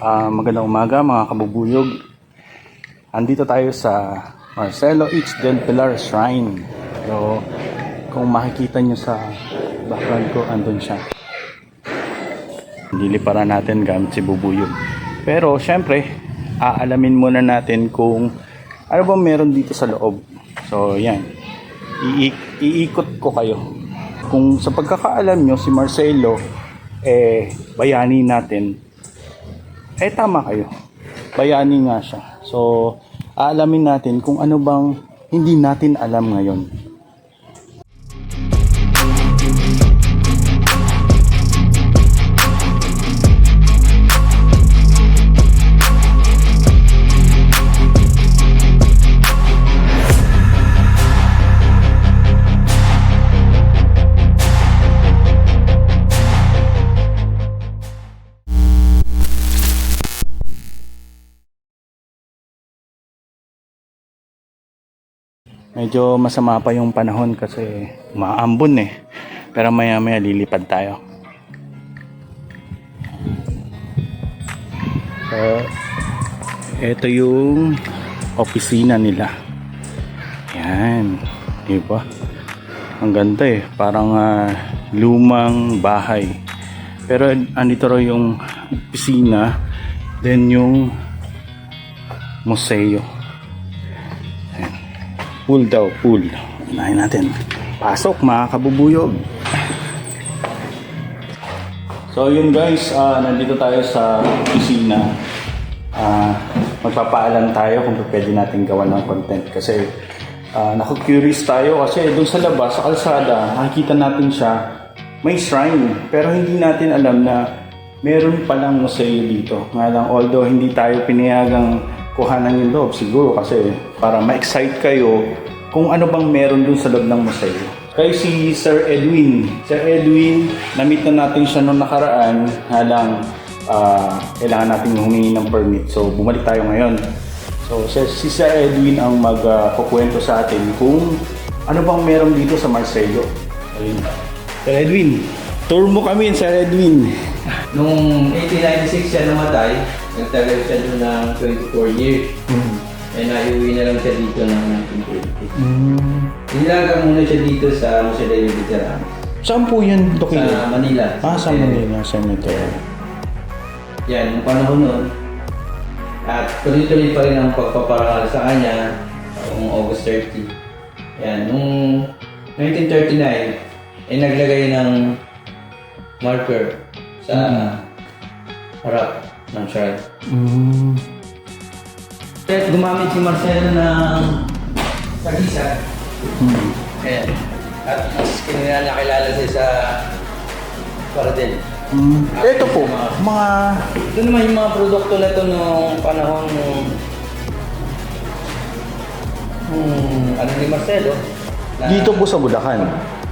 Ah, magandang umaga mga kabubuyog. Andito tayo sa Marcelo H. Del Pilar Shrine. So, kung makikita nyo sa background ko, andun siya. Liliparan natin gamit si Bubuyog. Pero, syempre, aalamin muna natin kung ano ba meron dito sa loob. So, yan. Ii- iikot ko kayo. Kung sa pagkakaalam nyo, si Marcelo, eh, bayani natin, eh tama kayo. Bayani nga siya. So, aalamin natin kung ano bang hindi natin alam ngayon. Medyo masama pa yung panahon kasi umaambon eh. Pero maya maya lilipad tayo. So, ito yung opisina nila. Yan. Diba? Ang ganda eh. Parang ah, lumang bahay. Pero andito raw yung opisina. Then yung museo. Pool daw, pool. Unahin natin. Pasok mga kabubuyog. So yun guys, ah, nandito tayo sa opisina. Ah, magpapaalam tayo kung pwede natin gawa ng content kasi uh, naku-curious tayo kasi doon sa labas, sa kalsada, nakikita natin siya may shrine pero hindi natin alam na meron palang museo dito. Nga lang, although hindi tayo pinayagang kuhanan yung loob siguro kasi para ma-excite kayo kung ano bang meron dun sa loob ng museo. Kay si Sir Edwin. Sir Edwin, na-meet na natin siya noong nakaraan. Halang ah, kailangan natin humingi ng permit. So bumalik tayo ngayon. So si, si Sir Edwin ang magkukwento sa atin kung ano bang meron dito sa Marcelo. Ayun. Sir Edwin, tour mo kami, Sir Edwin. Nung 1896 siya namatay, nagtagal siya doon ng 24 years. Eh, naiuwi na lang siya dito ng 1920. Mm. Nilaga muna siya dito sa Museo de Veteranos. Saan po yan, Doc? Sa Manila. Ah, sa Manila Cemetery. Yan, yung panahon nun. At tuloy-tuloy pa rin ang pagpaparangal sa kanya noong August 30. Yan, nung 1939, eh naglagay ng marker sa harap ng shrine. Mm. Kaya gumamit si Marcelo ng tagisan. Mm. Ayan. At mas kinila nakilala siya sa Paradel. Mm. Ito po, mga... Ito naman yung mga produkto na ito nung panahon nung nung ano ni Marcelo. na- Dito po sa Bulacan.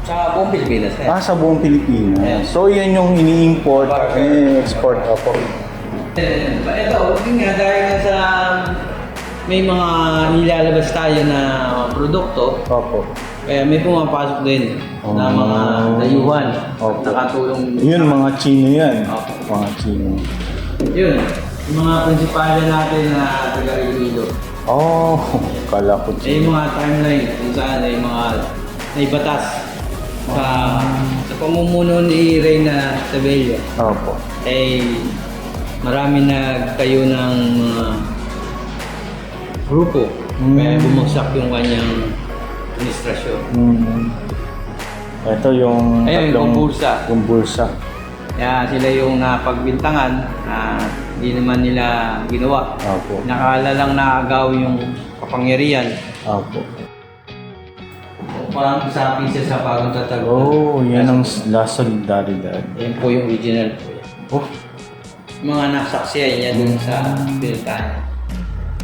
Sa buong Pilipinas. Eh. Ah, sa buong Pilipinas. Ayan. So, yan yung ini-import at export Opo. Ito, yun nga, dahil nga sa may mga nilalabas tayo na produkto, Opo. kaya may pumapasok din na mga Oh. dayuhan. Opo. Nakatulong. Yun, mga Chino yan. Opo. Mga Chino. Yun, yung mga prinsipalya natin na taga Iloilo. Oh, kala ko Eh, Chino. yung mga timeline kung saan ay mga naibatas sa, sa pamumuno ni Reyna Tabella. Opo. Eh, marami nagtayo ng mga grupo. Mm. Kaya bumagsak yung kanyang administrasyon. Mm. Ito yung Ayun, yung bulsa. Yung bulsa. Kaya sila yung napagbintangan na hindi naman nila ginawa. Opo. Nakala lang naagaw yung kapangyarihan. Opo. Parang isapi siya sa bagong tatago. Oh, yan ang last solidaridad. Yan po yung original po. yan. Oh, Mga nasaksiyan niya dun sa Piltana.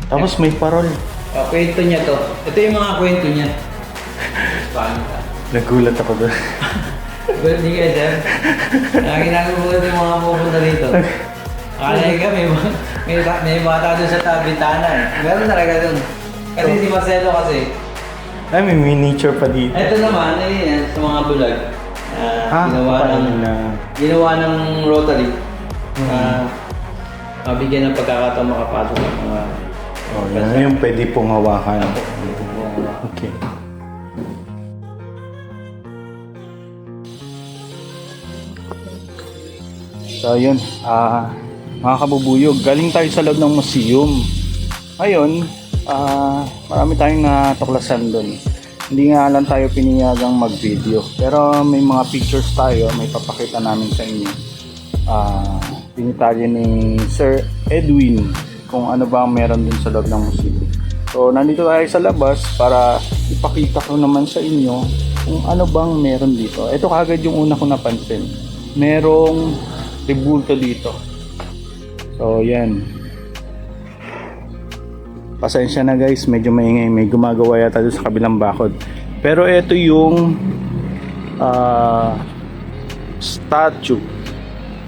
tapos may parol. Uh, kwento niya to. Ito yung mga kwento niya. Paano ka? Nagulat ako doon. Good di ka dyan. Lagi nagugulat yung mga pupunta dito. Akala ka may, may, may bata doon sa tabintana eh. Meron talaga doon. Kasi si Marcelo kasi, Ay, may miniature pa dito. ito naman, ay yan, sa mga bulag. ah, Ah, ginawa ng, na? ginawa ng Rotary. Ah, mabigyan ng pagkakataon makapasok ng mga Oh, yan. Ngayon pwede pong hawakan. Okay. So, yun. Ah, mga kabubuyog, galing tayo sa loob ng museum. Ngayon, ah, marami tayong natuklasan doon. Hindi nga lang tayo piniyagang mag-video. Pero may mga pictures tayo, may papakita namin sa inyo. Ah, pinitalya ni Sir Edwin kung ano ba meron dun sa loob ng museum. So, nandito tayo sa labas para ipakita ko naman sa inyo kung ano bang meron dito. Ito kagad yung una ko napansin. Merong rebulto dito. So, yan. Pasensya na guys, medyo maingay. May gumagawa yata doon sa kabilang bakod. Pero ito yung ah, statue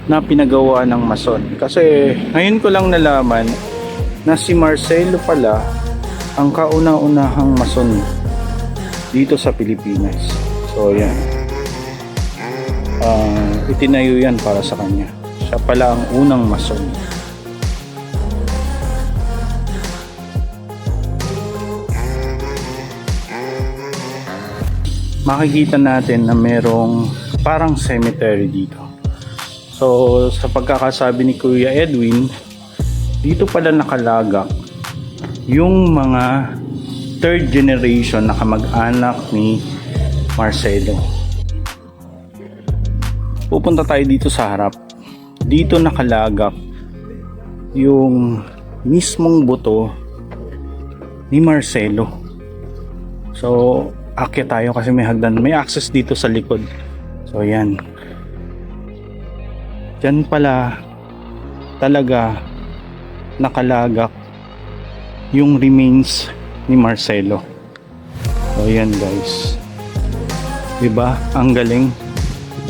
na pinagawa ng mason. Kasi ngayon ko lang nalaman na si Marcelo pala ang kauna-unahang mason dito sa Pilipinas. So yan. Ah, itinayo yan para sa kanya. Siya pala ang unang mason. Makikita natin na merong parang cemetery dito. So, sa pagkakasabi ni Kuya Edwin, dito pala nakalagak yung mga third generation na kamag-anak ni Marcelo. Pupunta tayo dito sa harap. Dito nakalagak yung mismong buto ni Marcelo. So, akyat tayo kasi may hagdan. May access dito sa likod. So, yan. Diyan pala talaga nakalagak yung remains ni Marcelo. So yan guys. 'Di ba? Ang galing.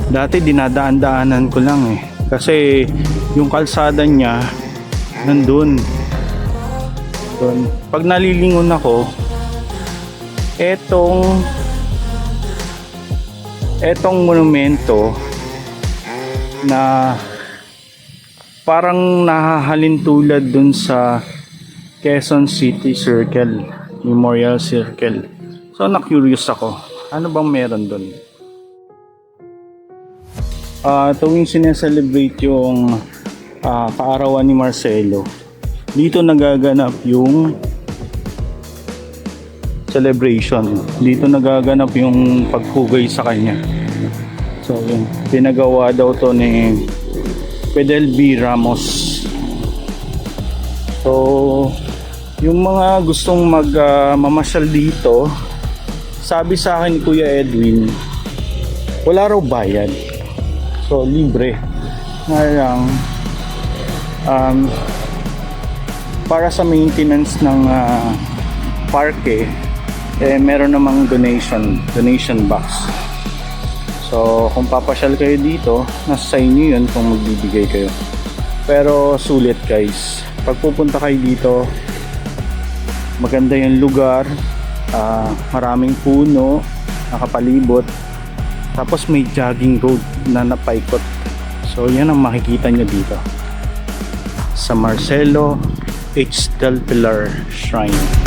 Dati dinadaan-daanan ko lang eh. Kasi yung kalsada niya nandun. Doon. Pag nalilingon ako, etong etong monumento na parang nahahalin tulad dun sa Quezon City Circle, Memorial Circle. So na-curious ako, ano bang meron dun? Ah, tuwing sineselebrate yung ah, kaarawan ni Marcelo, dito nagaganap yung celebration. Dito nagaganap yung paghugay sa kanya. So, yun. Pinagawa daw to ni Pedel B. Ramos. So, yung mga gustong mag ah, mamasyal dito, sabi sa akin ni Kuya Edwin, wala raw bayad. So, libre. Nga lang, um, para sa maintenance ng ah, parke, eh, meron namang donation, donation box. So, kung papasyal kayo dito, nasa sa inyo yun kung magbibigay kayo. Pero sulit guys. Pag pupunta kayo dito, maganda yung lugar, ah, maraming puno, nakapalibot, tapos may jogging road na napaikot. So, yan ang makikita nyo dito. Sa Marcelo H. Del Pilar Shrine.